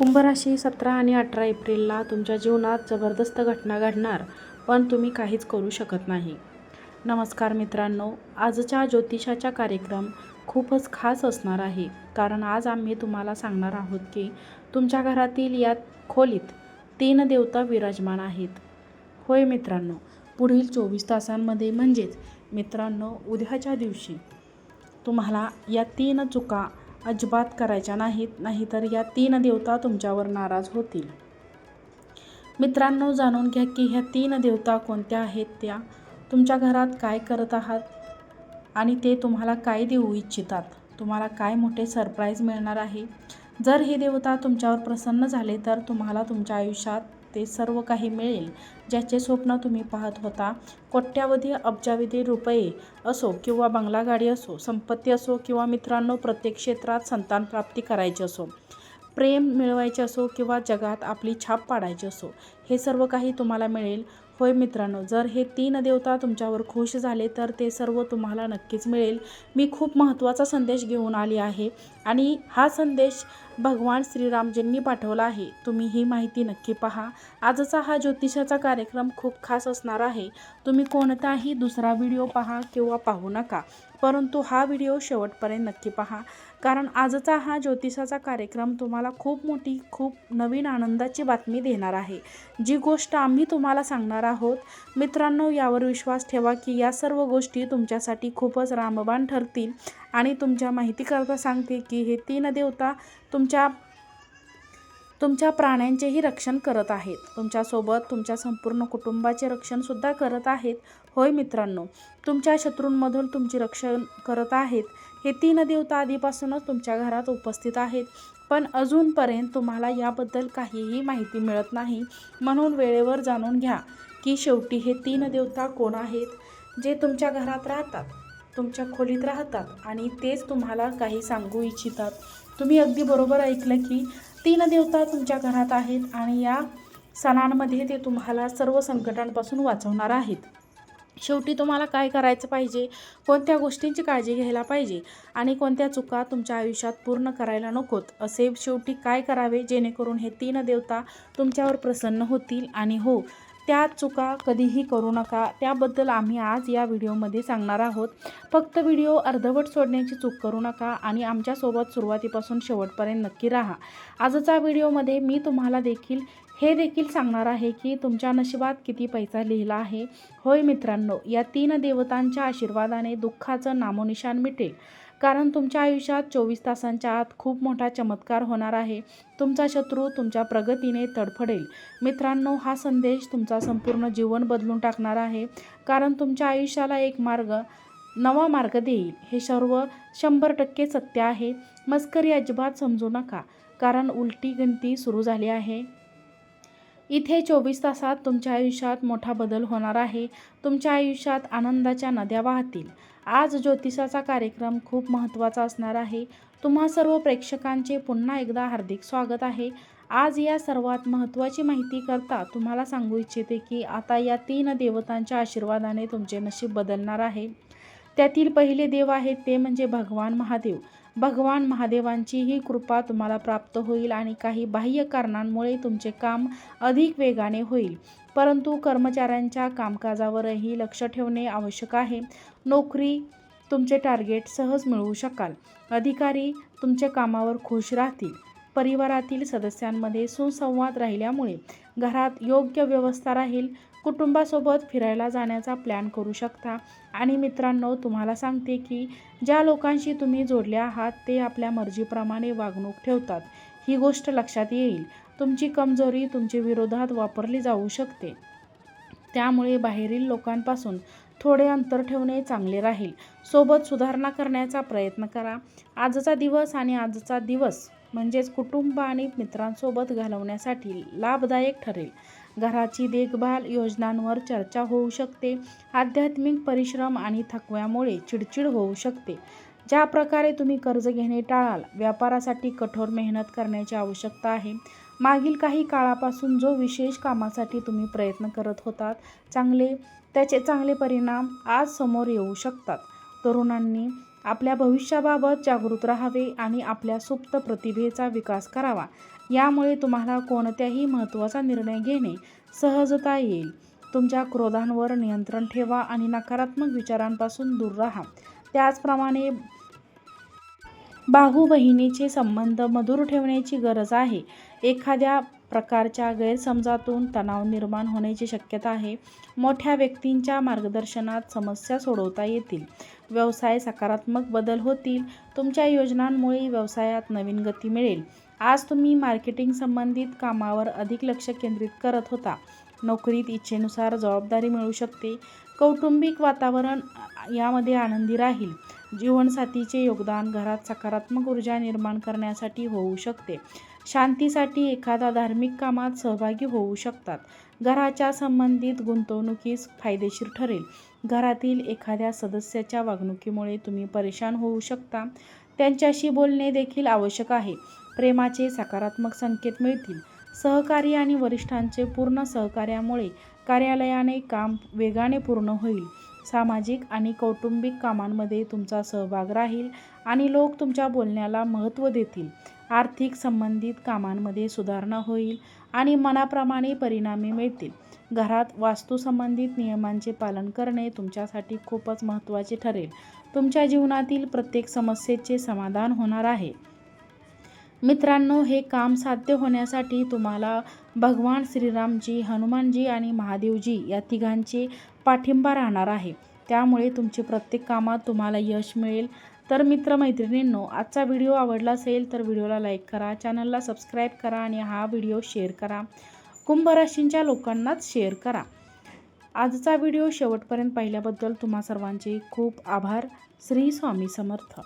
कुंभ राशी सतरा आणि अठरा एप्रिलला तुमच्या जीवनात जबरदस्त घटना घडणार पण तुम्ही काहीच करू शकत नाही. नमस्कार मित्रांनो आजच्या ज्योतिषाचा कार्यक्रम खूपच खास असणार आहे. कारण आज आम्ही तुम्हाला सांगणार आहोत की तुमच्या घरातील या खोलीत तीन देवता विराजमान आहेत. होय मित्रांनो पुढील चोवीस तासांमध्ये म्हणजेच मित्रांनो उद्याच्या दिवशी तुम्हाला या तीन चुका अजिबात करायच्या नाहीत नाहीतर या तीन देवता तुमच्यावर नाराज होतील. मित्रांनो जाणून घ्या की ह्या तीन देवता कोणत्या आहेत त्या तुमच्या घरात काय करत आहात आणि ते तुम्हाला काय देऊ इच्छितात? तुम्हाला काय मोठे सरप्राईज मिळणार आहे? जर हे देवता तुमच्यावर प्रसन्न झाले तर तुम्हाला तुमच्या आयुष्यात ते सर्व काही मिळेल ज्याचे स्वप्न तुम्ही पाहत होता. कोट्यावधी अब्जावधी रुपये असो किंवा बंगला गाडी असो संपत्ती असो किंवा मित्रांनो प्रत्येक क्षेत्रात संतान प्राप्ती करायची असो प्रेम मिळवायचे असो किंवा जगात आपली छाप पाडायची असो हे सर्व काही तुम्हाला मिळेल. होय मित्रांनो जर हे तीन देवता तुमच्यावर खुश झाले तर ते सर्व तुम्हाला नक्कीच मिळेल. मी खूप महत्त्वाचा संदेश घेऊन आली आहे आणि हा संदेश भगवान श्रीरामजींनी पाठवला आहे. तुम्ही ही माहिती नक्की पहा. आजचा हा ज्योतिषाचा कार्यक्रम खूप खास असणार आहे. तुम्ही कोणताही दुसरा व्हिडिओ पहा किंवा पाहू नका. परंतु हा व्हिडिओ शेवटपर्यंत नक्की पहा. कारण आजचा हा ज्योतिषाचा कार्यक्रम तुम्हाला खूप मोठी खूप नवीन आनंदाची बातमी देणार आहे. जी गोष्ट आम्ही तुम्हाला सांगणार आहोत मित्रांनो यावर विश्वास ठेवा की या सर्व गोष्टी तुमच्यासाठी खूपच रामबाण ठरतील. आणि तुमच्या माहितीकरता सांगते की हे तीन देवता तुमच्या तुमच्या प्राण्यांचेही रक्षण करत आहेत. तुमच्यासोबत तुमच्या संपूर्ण कुटुंबाचे रक्षणसुद्धा करत आहेत. होय मित्रांनो तुमच्या शत्रूंमधून तुमचे रक्षण करत आहेत. हे तीन देवता आधीपासूनच तुमच्या घरात उपस्थित आहेत. पण अजूनपर्यंत तुम्हाला याबद्दल काहीही माहिती मिळत नाही. म्हणून वेळेवर जाणून घ्या की शेवटी हे तीन देवता कोण आहेत? जे तुमच्या घरात राहतात. तुमच्या खोलीत राहतात आणि तेच तुम्हाला काही सांगू इच्छितात. तुम्ही अगदी बरोबर ऐकलं की तीन देवता तुमच्या घरात आहेत आणि या सणांमध्ये ते तुम्हाला सर्व संकटांपासून वाचवणार आहेत. शेवटी तुम्हाला काय करायचं पाहिजे? कोणत्या गोष्टींची काळजी घ्यायला पाहिजे? आणि कोणत्या चुका तुमच्या आयुष्यात पूर्ण करायला नकोत? असे शेवटी काय करावे? जेणेकरून हे तीन देवता तुमच्यावर प्रसन्न होतील आणि हो त्या चुका कधीही करू नका. त्याबद्दल आम्ही आज या व्हिडिओमध्ये सांगणार आहोत. फक्त व्हिडिओ अर्धवट सोडण्याची चूक करू नका आणि आमच्यासोबत सुरुवातीपासून शेवटपर्यंत नक्की राहा. आजच्या व्हिडिओमध्ये मी तुम्हाला देखील हे देखील सांगणार आहे की तुमच्या नशिबात किती पैसा लिहिला आहे. होय मित्रांनो या तीन देवतांच्या आशीर्वादाने दुःखाचं नामोनिशान मिटेल. कारण तुमच्या आयुष्यात चोवीस तासांच्या आत खूप मोठा चमत्कार होणार आहे. तुमचा शत्रू तुमच्या प्रगतीने तडफडेल. मित्रांनो हा संदेश तुमचा संपूर्ण जीवन बदलून टाकणार आहे. कारण तुमच्या आयुष्याला एक मार्ग नवा मार्ग देईल. हे सर्व शंभर टक्के सत्य आहे. मस्करी अजिबात समजू नका. कारण उलटी गणती सुरू झाली आहे. इथे चोवीस तासात तुमच्या आयुष्यात मोठा बदल होणार आहे. तुमच्या आयुष्यात आनंदाच्या नद्या वाहतील. आज ज्योतिषाचा कार्यक्रम खूप महत्त्वाचा असणार आहे. तुम्हा सर्व प्रेक्षकांचे पुन्हा एकदा हार्दिक स्वागत आहे. आज या सर्वात महत्त्वाची माहिती करता तुम्हाला सांगू इच्छिते की आता या तीन देवतांच्या आशीर्वादाने तुमचे नशीब बदलणार आहे. त्यातील पहिले देव आहेत ते म्हणजे भगवान महादेव. भगवान महादेवांचीही कृपा तुम्हाला प्राप्त होईल आणि काही बाह्य कारणांमुळे तुमचे काम अधिक वेगाने होईल. परंतु कर्मचाऱ्यांच्या कामकाजावरही लक्ष ठेवणे आवश्यक आहे. नोकरी तुमचे टार्गेट सहज मिळवू शकाल. अधिकारी तुमच्या कामावर खुश राहतील. परिवारातील सदस्यांमध्ये सुसंवाद राहिल्यामुळे घरात योग्य व्यवस्था राहील. कुटुंबासोबत फिरायला जाण्याचा प्लॅन करू शकता. आणि मित्रांनो तुम्हाला सांगते की ज्या लोकांशी तुम्ही जोडले आहात ते आपल्या मर्जीप्रमाणे वागणूक ठेवतात. ही गोष्ट लक्षात येईल. तुमची कमजोरी तुमच्या विरोधात वापरली जाऊ शकते. त्यामुळे बाहेरील लोकांपासून थोडे अंतर ठेवणे चांगले राहील. सोबत सुधारणा करण्याचा प्रयत्न करा. आजचा दिवस आणि आजचा दिवस म्हणजेच कुटुंब आणि मित्रांसोबत घालवण्यासाठी लाभदायक ठरेल. घराची देखभाल योजनांवर चर्चा होऊ शकते. आध्यात्मिक परिश्रम आणि थकव्यामुळे चिडचिड होऊ शकते. ज्या प्रकारे तुम्ही कर्ज घेणे टाळाल व्यापारासाठी कठोर मेहनत करण्याची आवश्यकता आहे. मागील काही काळापासून जो विशेष कामासाठी तुम्ही प्रयत्न करत होतात चांगले त्याचे चांगले परिणाम आज समोर येऊ शकतात. तरुणांनी आपल्या भविष्याबाबत जागृत राहावे आणि आपल्या सुप्त प्रतिभेचा विकास करावा. यामुळे तुम्हाला कोणत्याही महत्त्वाचा निर्णय घेणे सहजता येईल. तुमच्या क्रोधांवर नियंत्रण ठेवा आणि नकारात्मक विचारांपासून दूर राहा. त्याचप्रमाणे बाहू बहिणीचे संबंध मधुर ठेवण्याची गरज आहे. एखाद्या प्रकारच्या गैरसमजातून तणाव निर्माण होण्याची शक्यता आहे. मोठ्या व्यक्तींच्या मार्गदर्शनात समस्या सोडवता येतील. व्यवसाय सकारात्मक बदल होतील. तुमच्या योजनांमुळे व्यवसायात नवीन गती मिळेल. आज तुम्ही मार्केटिंग संबंधित कामावर अधिक लक्ष केंद्रित करत होता. नोकरीत इच्छेनुसार जबाबदारी मिळू शकते. कौटुंबिक वातावरण यामध्ये आनंदी राहील. जीवनसाथीचे योगदान घरात सकारात्मक ऊर्जा निर्माण करण्यासाठी होऊ शकते. शांतीसाठी एखादा धार्मिक कामात सहभागी होऊ शकतात. घराच्या संबंधित गुंतवणुकीस फायदेशीर ठरेल. घरातील एखाद्या सदस्याच्या वागणुकीमुळे तुम्ही परेशान होऊ शकता. त्यांच्याशी बोलणे देखील आवश्यक आहे. प्रेमाचे सकारात्मक संकेत मिळतील. सहकारी आणि वरिष्ठांचे पूर्ण सहकार्यामुळे कार्यालयाने काम वेगाने पूर्ण होईल. सामाजिक आणि कौटुंबिक कामांमध्ये तुमचा सहभाग राहील आणि लोक तुमच्या बोलण्याला महत्त्व देतील. आर्थिक संबंधित कामांमध्ये सुधारणा होईल आणि मनाप्रमाणे परिणामी मिळतील. घरात वास्तुसंबंधित नियमांचे पालन करणे तुमच्यासाठी खूपच महत्त्वाचे ठरेल. तुमच्या जीवनातील प्रत्येक समस्येचे समाधान होणार आहे. मित्रांनो हे काम साध्य होण्यासाठी तुम्हाला भगवान श्रीरामजी हनुमानजी आणि महादेवजी या तिघांचे पाठिंबा राहणार आहे. त्यामुळे तुमचे प्रत्येक कामात तुम्हाला यश मिळेल. तर मित्रमैत्रिणींनो आजचा व्हिडिओ आवडला असेल तर व्हिडिओला लाईक करा चॅनलला सबस्क्राईब करा आणि हा व्हिडिओ शेअर करा. कुंभराशींच्या लोकांनाच शेअर करा. आजचा व्हिडिओ शेवटपर्यंत पाहिल्याबद्दल तुम्हा सर्वांचे खूप आभार. श्री स्वामी समर्थ.